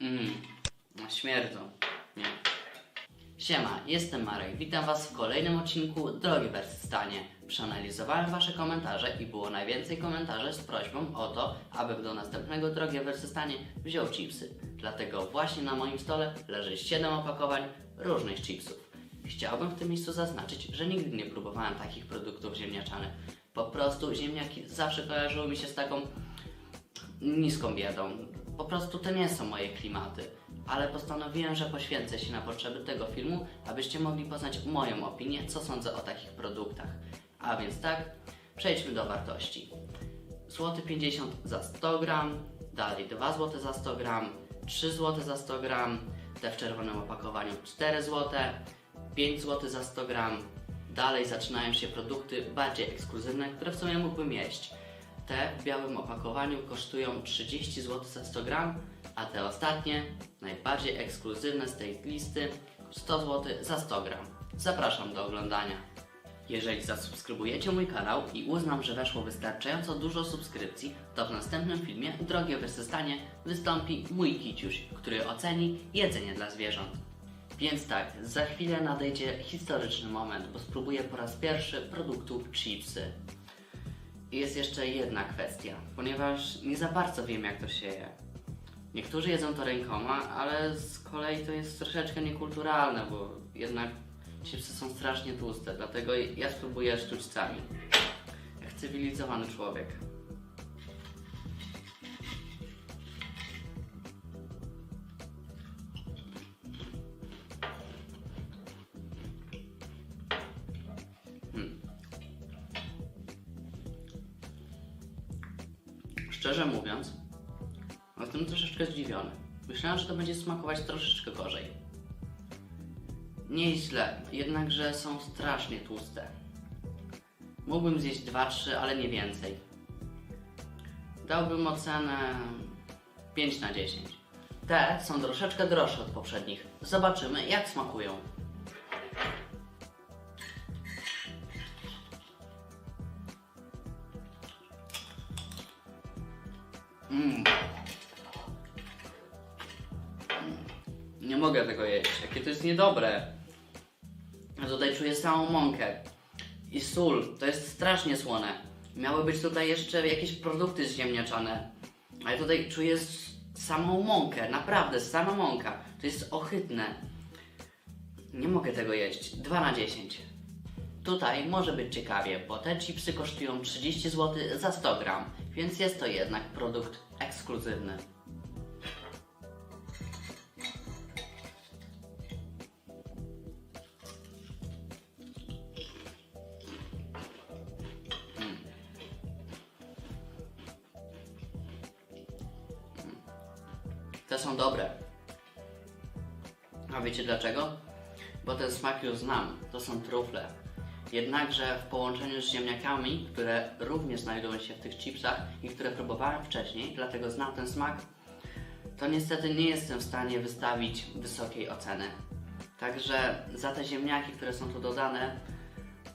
Mmm, śmierdzą. Nie. Siema, jestem Marek. Witam Was w kolejnym odcinku Drogi Wersy Stanie. Przeanalizowałem Wasze komentarze i było najwięcej komentarzy z prośbą o to, abym do następnego Drogi Wersy Stanie wziął chipsy. Dlatego właśnie na moim stole leży 7 opakowań różnych chipsów. Chciałbym w tym miejscu zaznaczyć, że nigdy nie próbowałem takich produktów ziemniaczanych. Po prostu ziemniaki zawsze kojarzyły mi się z taką niską biedą. Po prostu to nie są moje klimaty. Ale postanowiłem, że poświęcę się na potrzeby tego filmu, abyście mogli poznać moją opinię, co sądzę o takich produktach. A więc tak, przejdźmy do wartości. Złoty 50 za 100 gram, dalej 2 zł za 100 gram, 3 zł za 100 gram, te w czerwonym opakowaniu 4 zł, 5 zł za 100 gram. Dalej zaczynają się produkty bardziej ekskluzywne, które w sumie mógłbym jeść. Te w białym opakowaniu kosztują 30 zł za 100 gram, a te ostatnie, najbardziej ekskluzywne z tej listy, 100 zł za 100 gram. Zapraszam do oglądania. Jeżeli zasubskrybujecie mój kanał i uznam, że weszło wystarczająco dużo subskrypcji, to w następnym filmie Drogie Wysystanie wystąpi mój kiciuś, który oceni jedzenie dla zwierząt. Więc tak, za chwilę nadejdzie historyczny moment, bo spróbuję po raz pierwszy produktu chipsy. Jest jeszcze jedna kwestia, ponieważ nie za bardzo wiem jak to się je. Niektórzy jedzą to rękoma, ale z kolei to jest troszeczkę niekulturalne, bo jednak chipsy są strasznie tłuste, dlatego ja spróbuję sztućcami. Jak cywilizowany człowiek. Szczerze mówiąc, jestem troszeczkę zdziwiony. Myślałem, że to będzie smakować troszeczkę gorzej. Nieźle, jednakże są strasznie tłuste. Mógłbym zjeść 2-3, ale nie więcej. Dałbym ocenę 5 na 10. Te są troszeczkę droższe od poprzednich. Zobaczymy, jak smakują. Mogę tego jeść. Jakie to jest niedobre. Tutaj czuję samą mąkę. I sól. To jest strasznie słone. Miały być tutaj jeszcze jakieś produkty ziemniaczane. Ale tutaj czuję samą mąkę. Naprawdę, sama mąka. To jest ohydne. Nie mogę tego jeść. 2 na 10. Tutaj może być ciekawie, bo te chipsy kosztują 30 zł za 100 gram, więc jest to jednak produkt ekskluzywny. Te są dobre. A wiecie dlaczego? Bo ten smak już znam. To są trufle. Jednakże w połączeniu z ziemniakami, które również znajdują się w tych chipsach i które próbowałem wcześniej, dlatego znam ten smak, to niestety nie jestem w stanie wystawić wysokiej oceny. Także za te ziemniaki, które są tu dodane,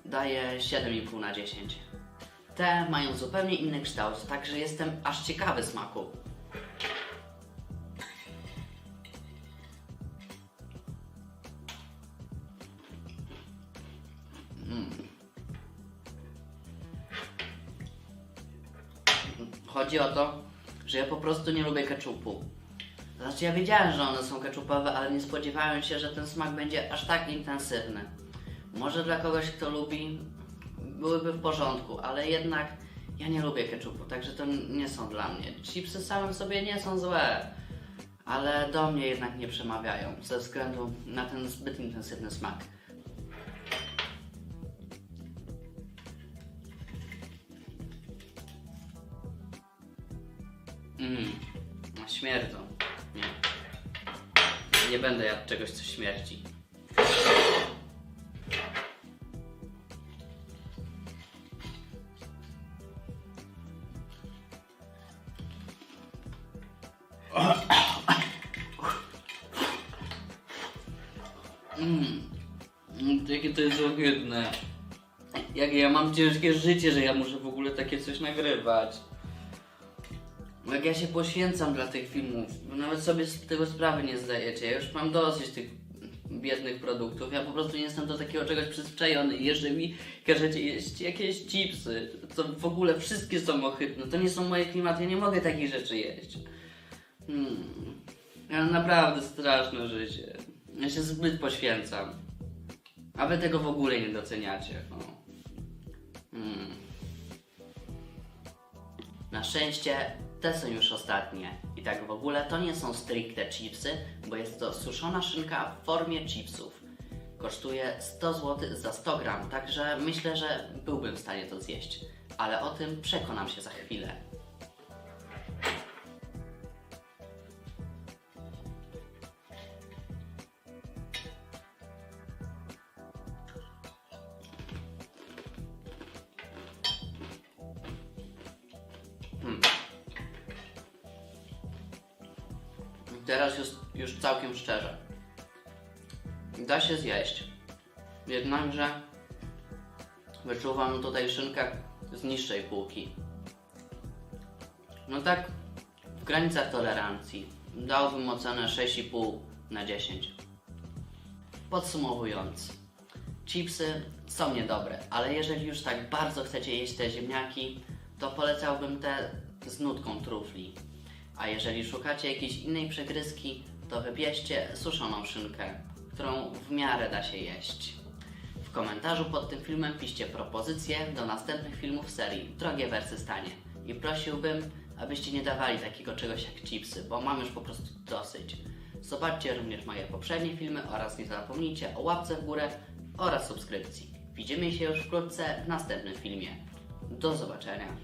daję 7,5 na 10. Te mają zupełnie inny kształt, także jestem aż ciekawy smaku. Chodzi o to, że ja po prostu nie lubię keczupu. Znaczy ja wiedziałem, że one są keczupowe, ale nie spodziewałem się, że ten smak będzie aż tak intensywny. Może dla kogoś, kto lubi, byłyby w porządku, ale jednak ja nie lubię keczupu, także to nie są dla mnie. Chipsy same w sobie nie są złe, ale do mnie jednak nie przemawiają ze względu na ten zbyt intensywny smak. Mmm, śmierdzą. Nie. Nie będę jadł czegoś, co śmierci. Mmm, jakie to jest ohydne. Jakie ja mam ciężkie życie, że ja muszę w ogóle takie coś nagrywać. Jak ja się poświęcam dla tych filmów, nawet sobie z tego sprawy nie zdajecie. Ja już mam dosyć tych biednych produktów. Ja po prostu nie jestem do takiego czegoś przyzwyczajony. Jeżeli mi każecie jeść jakieś chipsy, to w ogóle wszystkie są ohydne. To nie są moje klimaty, ja nie mogę takich rzeczy jeść. Hmm. Ja naprawdę straszne życie. Ja się zbyt poświęcam. A wy tego w ogóle nie doceniacie. O. Hmm. Na szczęście te są już ostatnie. I tak w ogóle to nie są stricte chipsy, bo jest to suszona szynka w formie chipsów. Kosztuje 100 zł za 100 gram, także myślę, że byłbym w stanie to zjeść. Ale o tym przekonam się za chwilę. Teraz już, już całkiem szczerze. Da się zjeść. Jednakże wyczuwam tutaj szynkę z niższej półki. No tak w granicach tolerancji. Dałbym ocenę 6,5 na 10. Podsumowując. Chipsy są niedobre, ale jeżeli już tak bardzo chcecie jeść te ziemniaki, to polecałbym te z nutką trufli. A jeżeli szukacie jakiejś innej przegryzki, to wybierzcie suszoną szynkę, którą w miarę da się jeść. W komentarzu pod tym filmem piszcie propozycje do następnych filmów serii Drogie wersy stanie. I prosiłbym, abyście nie dawali takiego czegoś jak chipsy, bo mam już po prostu dosyć. Zobaczcie również moje poprzednie filmy oraz nie zapomnijcie o łapce w górę oraz subskrypcji. Widzimy się już wkrótce w następnym filmie. Do zobaczenia.